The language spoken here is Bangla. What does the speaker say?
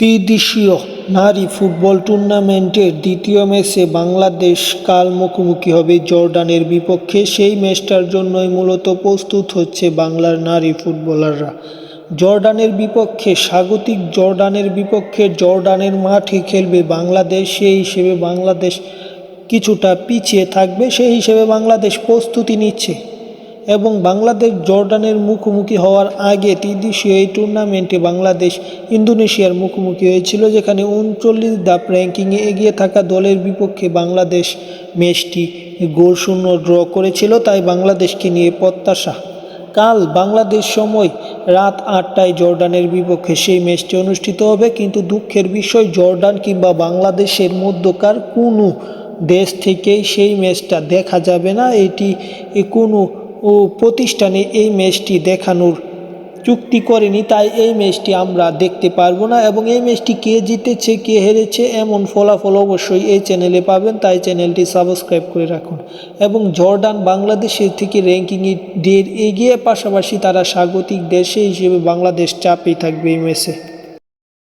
ত্রিদেশীয় নারী ফুটবল টুর্নামেন্টের দ্বিতীয় ম্যাচে বাংলাদেশ কাল মুখোমুখি হবে জর্ডানের বিপক্ষে। সেই ম্যাচটার জন্যই মূলত প্রস্তুত হচ্ছে বাংলার নারী ফুটবলাররা। জর্ডানের বিপক্ষে, স্বাগতিক জর্ডানের বিপক্ষে জর্ডানের মাঠে খেলবে বাংলাদেশ। সেই হিসেবে বাংলাদেশ কিছুটা পিছিয়ে থাকবে, সেই হিসেবে বাংলাদেশ প্রস্তুতি নিচ্ছে। এবং বাংলাদেশ জর্ডানের মুখোমুখি হওয়ার আগে ত্রিদেশীয় এই টুর্নামেন্টে বাংলাদেশ ইন্দোনেশিয়ার মুখোমুখি হয়েছিল, যেখানে উনচল্লিশ ধাপ র্যাঙ্কিংয়ে এগিয়ে থাকা দলের বিপক্ষে বাংলাদেশ ম্যাচটি গোল শূন্য ড্র করেছিল। তাই বাংলাদেশকে নিয়ে প্রত্যাশা। কাল বাংলাদেশ সময় রাত আটটায় জর্ডানের বিপক্ষে সেই ম্যাচটি অনুষ্ঠিত হবে। কিন্তু দুঃখের বিষয়, জর্ডান কিংবা বাংলাদেশের মধ্যকার কোনো দেশ থেকেই সেই ম্যাচটা দেখা যাবে না। এটি কোনো ও প্রতিষ্ঠানে এই ম্যাচটি দেখানোর চুক্তি করেনি, তাই এই ম্যাচটি আমরা দেখতে পারব না এবং এই ম্যাচটি কে জিতেছে, কে হেরেছে এমন ফলাফল অবশ্যই এই চ্যানেলে পাবেন, তাই চ্যানেলটি সাবস্ক্রাইব করে রাখুন। এবং জর্ডান বাংলাদেশের থেকে র্যাঙ্কিংয়ে দের এগিয়ে, পাশাপাশি তারা স্বাগতিক দেশে হিসেবে বাংলাদেশ চাপেই থাকবে এই ম্যাচে।